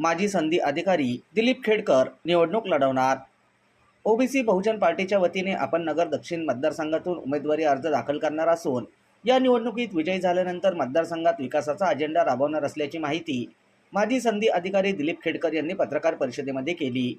माजी संधी अधिकारी दिलीप खेडकर निवडणूक लढवणार. ओबीसी बहुजन पार्टीच्या वतीने आपण नगर दक्षिण मतदारसंघातून उमेदवारी अर्ज दाखल करणार असून या निवडणुकीत विजयी झाल्यानंतर मतदारसंघात विकासाचा अजेंडा राबवणार असल्याची माहिती माजी संधी अधिकारी दिलीप खेडकर यांनी पत्रकार परिषदेमध्ये केली.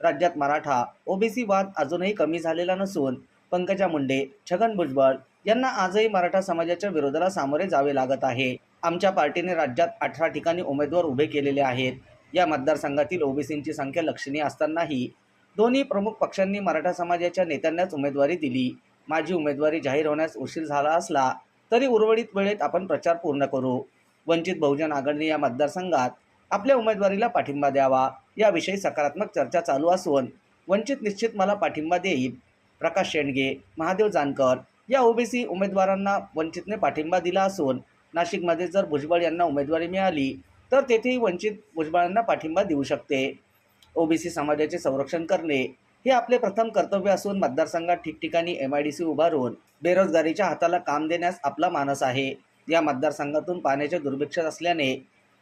राज्यात मराठा ओबीसी वाद अजूनही कमी झालेला नसून पंकजा मुंडे छगन भुजबळ यांना आजही मराठा समाजाच्या विरोधाला सामोरे जावे लागत आहे. आमच्या पार्टीने राज्यात अठरा ठिकाणी उमेदवार उभे केलेले आहेत. या मतदारसंघातील ओबीसींची संख्या लक्षणीय असतानाही दोन्ही प्रमुख पक्षांनी मराठा समाजाच्या नेत्यांनाच उमेदवारी दिली. माझी उमेदवारी जाहीर होण्यास उशीर झाला असला तरी उर्वरित वेळेत आपण प्रचार पूर्ण करू. वंचित बहुजन आघाडीने या मतदारसंघात आपल्या उमेदवारीला पाठिंबा द्यावा याविषयी सकारात्मक चर्चा चालू असून वंचित निश्चित मला पाठिंबा देईल. प्रकाश शेंडगे महादेव जानकर या ओबीसी उमेदवारांना वंचितने पाठिंबा दिला असून नाशिकमध्ये जर भुजबळ यांना उमेदवारी मिळाली तर तेथेही वंचित भुजबळांना पाठिंबा देऊ शकते. ओबीसी समाजाचे संरक्षण करणे हे आपले प्रथम कर्तव्य असून मतदारसंघात ठिकठिकाणी एम आय डी सी उभारून बेरोजगारीच्या हाताला काम देण्यास आपला मानस आहे. या मतदारसंघातून पाण्याचे दुर्भिक्ष असल्याने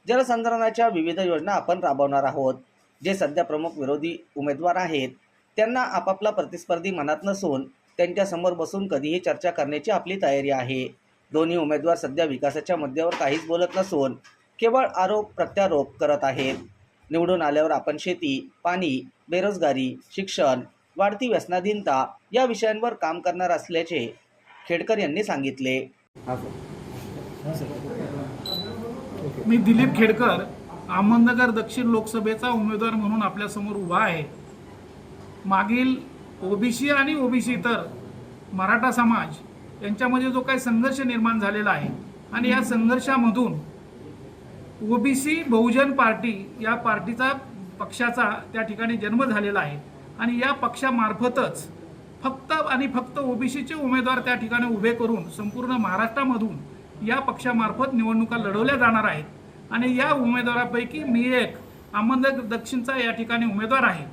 जलसंधारणाच्या विविध योजना आपण राबवणार आहोत. जे सध्या प्रमुख विरोधी उमेदवार आहेत त्यांना आपापला प्रतिस्पर्धी मनात नसून त्यांच्यासमोर बसून कधीही चर्चा करण्याची आपली तयारी आहे. दोन्ही उमेदवार सध्या विकासाच्या मुद्द्यावर काहीच बोलत नसून केवळ आरोप प्रत्यारोप करत आहेत. निवडून आल्यावर आपण शेती पाणी बेरोजगारी शिक्षण वाढती व्यसनाधीनता या विषयांवर काम करणार असल्याचे खेडकर यांनी सांगितले. मी दिलीप खेडकर अहमदनगर दक्षिण लोकसभेचा उमेदवार म्हणून आपल्यासमोर उभा आहे. मागील ओबीसी आणि ओबीसी इतर मराठा समाज यांच्यामध्ये जो काही संघर्ष निर्माण झालेला आहे आणि या संघर्षामधून ओबीसी बहुजन पार्टी या पार्टीचा पक्षाचा त्या ठिकाणी जन्म झालेला आहे. आणि या पक्षामार्फतच फक्त आणि फक्त ओबीसीचे उमेदवार त्या ठिकाणी उभे करून संपूर्ण महाराष्ट्रामधून या पक्षामार्फत निवडणुका लढवल्या जाणार आहेत. आणि या उमेदवारापैकी मी एक अहमदनगर दक्षिणचा या ठिकाणी उमेदवार आहे.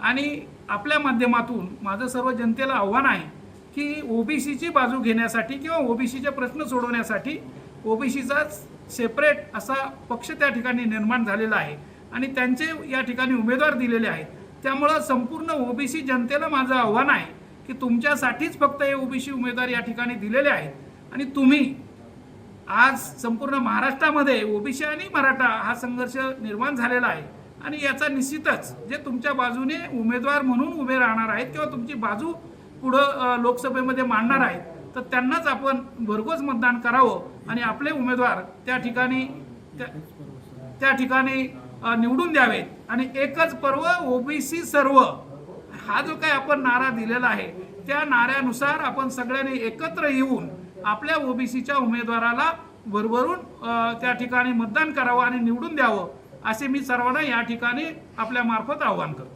आणि आपल्या माध्यमातून माझं सर्व जनतेला आव्हान आहे की ओबीसीची बाजू घेण्यासाठी किंवा ओबीसीचे प्रश्न सोडवण्यासाठी ओबीसीचाच सेपरेट असा पक्ष त्या ठिकाणी निर्माण झालेला आहे. आणि त्यांचे या ठिकाणी उमेदवार दिलेले आहेत. त्यामुळं संपूर्ण ओबीसी जनतेला माझं आव्हान आहे की तुमच्यासाठीच फक्त हे ओबीसी उमेदवार या ठिकाणी दिलेले आहेत. आणि तुम्ही आज संपूर्ण महाराष्ट्रामध्ये ओबीसी आणि मराठा हा संघर्ष निर्माण झालेला आहे. आणि याचा निश्चितच जे तुमच्या बाजूने उमेदवार म्हणून उभे राहणार आहेत किंवा तुमची बाजू पुढं लोकसभेमध्ये मांडणार आहेत तर त्यांनाच आपण भरघोस मतदान करावं आणि आपले उमेदवार त्या ठिकाणी त्या- त्या ठिकाणी निवडून द्यावेत. आणि एकच पर्व ओबीसी सर्व. हा जो काही आपण नारा दिलेला आहे त्या नाऱ्यानुसार आपण सगळ्यांनी एकत्र येऊन आपल्या ओबीसीच्या उमेदवाराला भरभरून त्या ठिकाणी मतदान करावं आणि निवडून द्यावं असे मी सर्वांना या ठिकाणी आपल्यामार्फत आवाहन करतो.